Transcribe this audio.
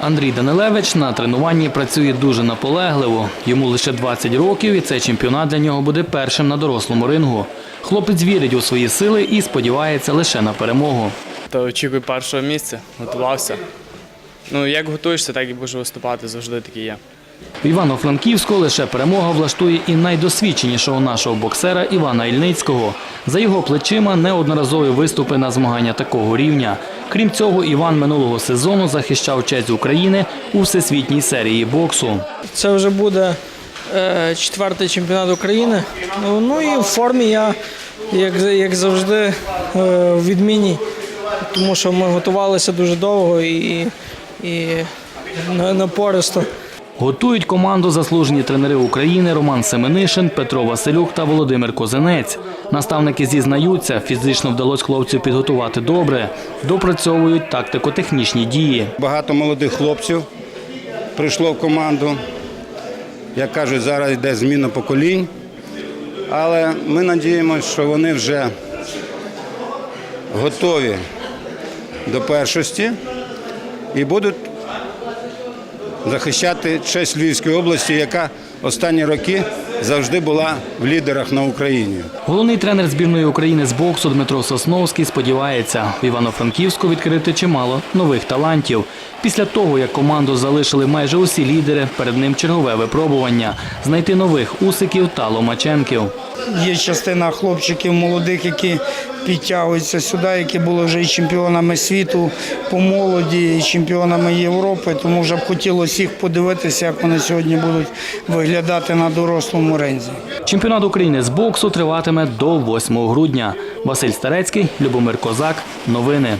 Андрій Данилевич на тренуванні працює дуже наполегливо. Йому лише 20 років, і цей чемпіонат для нього буде першим на дорослому рингу. Хлопець вірить у свої сили і сподівається лише на перемогу. Та очікую першого місця, готувався. Ну, як готуєшся, так і будеш виступати, завжди такий є. В Івано-Франківську лише перемога влаштує і найдосвідченішого нашого боксера Івана Ільницького. За його плечима неодноразові виступи на змагання такого рівня. Крім цього, Іван минулого сезону захищав честь України у всесвітній серії боксу. Це вже буде е, четвертий чемпіонат України. Ну, ну і в формі я, як, завжди, е, в відміні, тому що ми готувалися дуже довго і, і на- напористо. Готують команду заслужені тренери України Роман Семенишин, Петро Василюк та Володимир Козинець. Наставники зізнаються, фізично вдалося хлопців підготувати добре, допрацьовують тактико-технічні дії. Багато молодих хлопців прийшло в команду. Як кажуть, зараз йде зміна поколінь. Але ми надіємося, що вони вже готові до першості і будуть захищати честь Львівської області, яка останні роки завжди була в лідерах на Україні. Головний тренер збірної України з боксу Дмитро Сосновський сподівається, в Івано-Франківську відкрити чимало нових талантів. Після того, як команду залишили майже усі лідери, перед ним чергове випробування знайти нових усиків та ломаченків. Є частина хлопчиків молодих, які підтягуються сюди, які були вже і чемпіонами світу по молоді, і чемпіонами Європи. Тому вже б хотілося їх подивитися, як вони сьогодні будуть виглядати на дорослому рензі. Чемпіонат України з боксу триватиме до 8 грудня. Василь Старецький, Любомир Козак. Новини.